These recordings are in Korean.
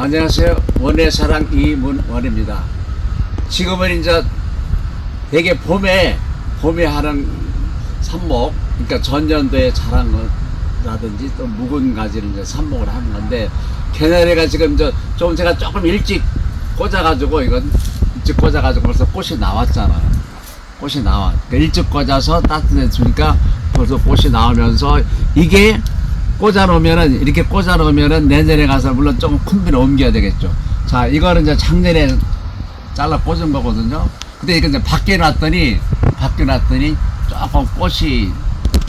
안녕하세요. 원의 사랑 이문원입니다. 지금은 이제 되게 봄에 봄에 하는 삽목, 그러니까 전년도에 자란 거라든지 또 묵은 가지를 이제 삽목을 하는 건데 개나리가 지금 저 좀 제가 조금 일찍 꽂아가지고 이건 일찍 꽂아가지고 벌써 꽃이 나왔잖아요. 꽃이 나와. 그러니까 일찍 꽂아서 따뜻해지니까 벌써 꽃이 나오면서 이게 꽂아놓으면은 이렇게 꽂아놓으면은 내년에 가서 물론 조금 큰 비를 옮겨야 되겠죠. 자, 이거는 이제 작년에 잘라 꽂은 거거든요. 근데 이거 이제 밖에 놨더니 밖에 놨더니 조금 꽃이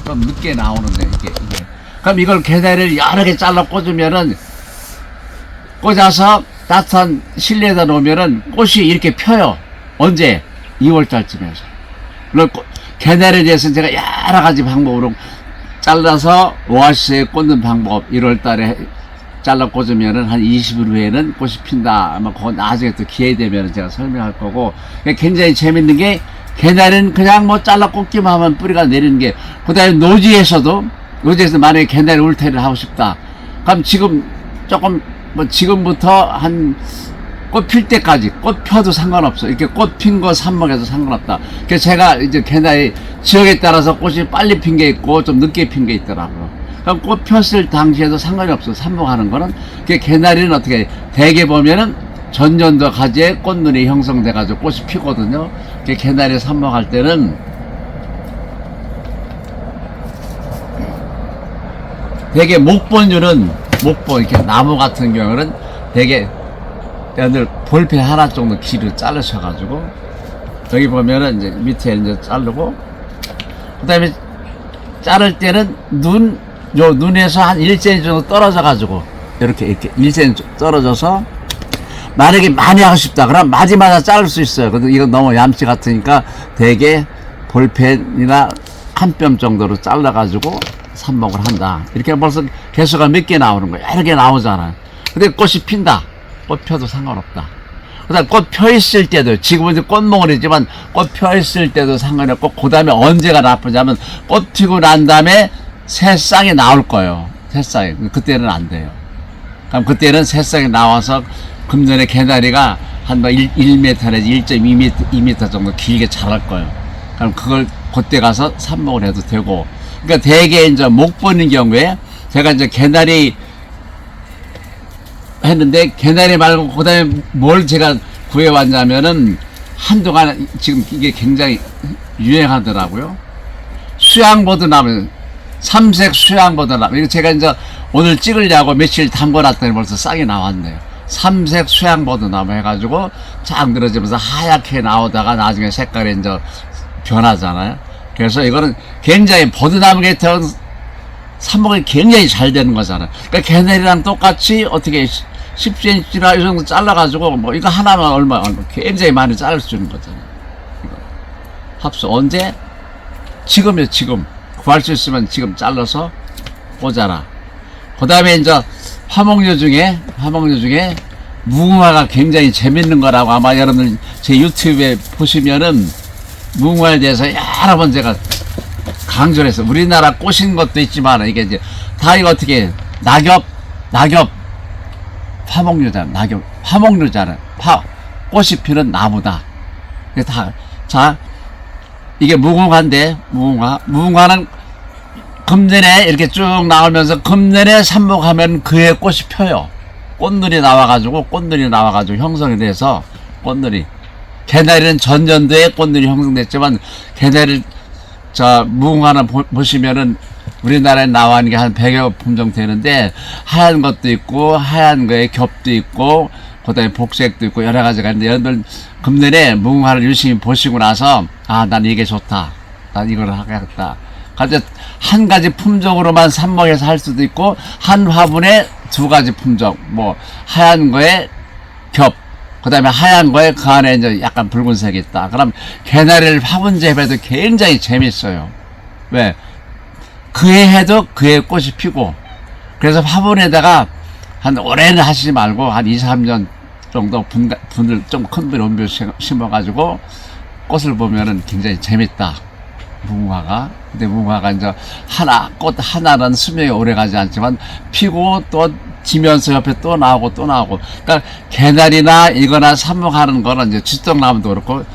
좀 늦게 나오는데 이게 이게. 그럼 이걸 개다리를 여러 개 잘라 꽂으면은 꽂아서 따뜻한 실내에다 놓으면은 꽃이 이렇게 펴요. 언제? 2월달쯤에서. 물론 꽃- 개나리에 대해서는 제가 여러 가지 방법으로 잘라서 오아시스에 꽂는 방법 1월 달에 잘라 꽂으면은 한 20일 후에는 꽃이 핀다. 아마 그건 나중에 또 기회 되면 제가 설명할 거고 그러니까 굉장히 재밌는 게 개나리는 그냥 뭐 잘라 꽂기만 하면 뿌리가 내리는 게 그 다음에 노지에서도 노지에서 만약에 개나리 울타리를 하고 싶다. 그럼 지금 조금 뭐 지금부터 한 꽃 필 때까지 꽃 펴도 상관없어. 이렇게 꽃 핀 거 삽목해도 상관없다. 그래서 제가 이제 개나리 지역에 따라서 꽃이 빨리 핀 게 있고 좀 늦게 핀 게 있더라고요. 그럼 꽃 폈을 당시에도 상관이 없어. 삽목하는 거는. 그 개나리는 어떻게 해? 대개 보면은 전년도 가지에 꽃눈이 형성돼 가지고 꽃이 피거든요. 그 개나리 삽목할 때는 대개 목본류는 목본 이렇게 나무 같은 경우는 대개 얘들 볼펜 하나 정도 길을 자르셔가지고 여기 보면은 이제 밑에 이제 자르고 그 다음에 자를 때는 눈 요 눈에서 한 1cm 정도 떨어져 가지고 이렇게 이렇게 1cm 떨어져서 만약에 많이 하고 싶다 그럼 마지막에 자를 수 있어요. 근데 이거 너무 얌치 같으니까 대개 볼펜이나 한 뼘 정도로 잘라 가지고 삽목을 한다. 이렇게 벌써 개수가 몇 개 나오는 거예요. 여러 개 나오잖아요 근데 꽃이 핀다. 꽃 펴도 상관없다 그다음 꽃 펴 있을 때도 지금은 이제 꽃몽울이지만 꽃 펴 있을 때도 상관이 없고 그 다음에 언제가 나쁘냐면 꽃 피고 난 다음에 새싹이 나올 거예요. 새싹이. 그때는 안 돼요. 그럼 그때는 새싹이 나와서 금년에 개나리가 한뭐 1, 1m 내지 1.2m 2m 정도 길게 자랄 거예요. 그럼 그걸 그때 가서 삽목을 해도 되고. 그러니까 대개 이제 목 보는 경우에 제가 이제 개나리 했는데 개나리 말고 그다음에 뭘 제가 구해왔냐면은 한동안 지금 이게 굉장히 유행하더라고요. 수양보드 나무, 삼색 수양보드 나무. 이거 제가 이제 오늘 찍으려고 며칠 담궈놨더니 벌써 싹이 나왔네요. 삼색 수양보드 나무 해가지고 쫙 늘어지면서 하얗게 나오다가 나중에 색깔이 이제 변하잖아요. 그래서 이거는 굉장히 보드나무 같은 삽목이 굉장히 잘 되는 거잖아요. 그러니까 개나리랑 똑같이 어떻게 10cm나 이 정도 잘라가지고 뭐 이거 하나만 얼마, 굉장히 많이 자를 수 있는 거잖아요. 이거. 합수 언제? 지금이요, 지금. 구할 수 있으면 지금 잘라서 꽂아라. 그 다음에 이제 화목류 중에, 화목류 중에 무궁화가 굉장히 재밌는 거라고 아마 여러분들 제 유튜브에 보시면은 무궁화에 대해서 여러 번 제가 강조를 했어. 우리나라 꽃인 것도 있지만 이게 이제 다 이거 어떻게 해? 낙엽, 낙엽, 화목류잖아. 낙엽, 화목류잖아. 화, 꽃이 피는 나무다. 이게 다, 자, 이게 무궁화인데, 무궁화. 무궁화는 금년에 이렇게 쭉 나오면서 금년에 삽목하면 그의 꽃이 펴요. 꽃눈이 나와가지고, 꽃눈이 나와가지고 형성이 돼서 꽃눈이. 개나리는 전년도에 꽃눈이 형성됐지만, 개나리 저 무궁화는 보, 보시면은 우리나라에 나와는 게 한 100여 품종 되는데 하얀 것도 있고 하얀 거에 겹도 있고 그다음에 복색도 있고 여러 가지가 있는데 여러분들 금년에 무궁화를 열심히 보시고 나서 아 난 이게 좋다 난 이걸 하겠다 가지 한 가지 품종으로만 삽목해서 할 수도 있고 한 화분에 두 가지 품종 뭐 하얀 거에 겹 그 다음에 하얀 거에 그 안에 이제 약간 붉은색이 있다. 그럼 개나리를 화분제 해도 굉장히 재밌어요. 왜? 그해 해도 그해 꽃이 피고. 그래서 화분에다가 한 오래는 하시지 말고 한 2, 3년 정도 분, 분을 좀 큰 분을 옮겨 심어가지고 꽃을 보면은 굉장히 재밌다. 무궁화가. 근데 무궁화가 이제 하나, 꽃 하나는 수명이 오래 가지 않지만 피고 또 지면서 옆에 또 나오고 또 나오고. 그러니까 개나리나 이거나 삽목하는 거는 이제 쥐떡나무도 그렇고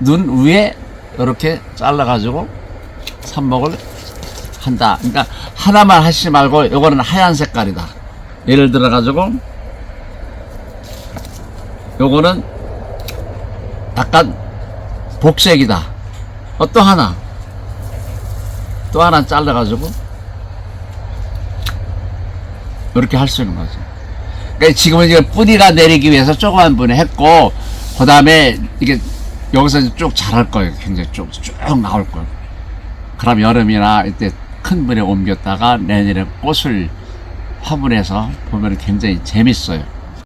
눈 위에 이렇게 잘라가지고 삽목을 한다. 그러니까 하나만 하시지 말고 요거는 하얀 색깔이다. 예를 들어 가지고 요거는 약간 복색이다. 어, 또 하나. 또 하나 잘라 가지고 이렇게 할 수 있는 거죠. 그러니까 지금은 이제 뿌리가 내리기 위해서 조그만 분에 했고, 그 다음에 이게 여기서 쭉 자랄 거예요. 굉장히 쭉, 쭉 나올 거예요. 그럼 여름이나 이때 큰 분에 옮겼다가 내년에 꽃을 화분해서 보면 굉장히 재밌어요.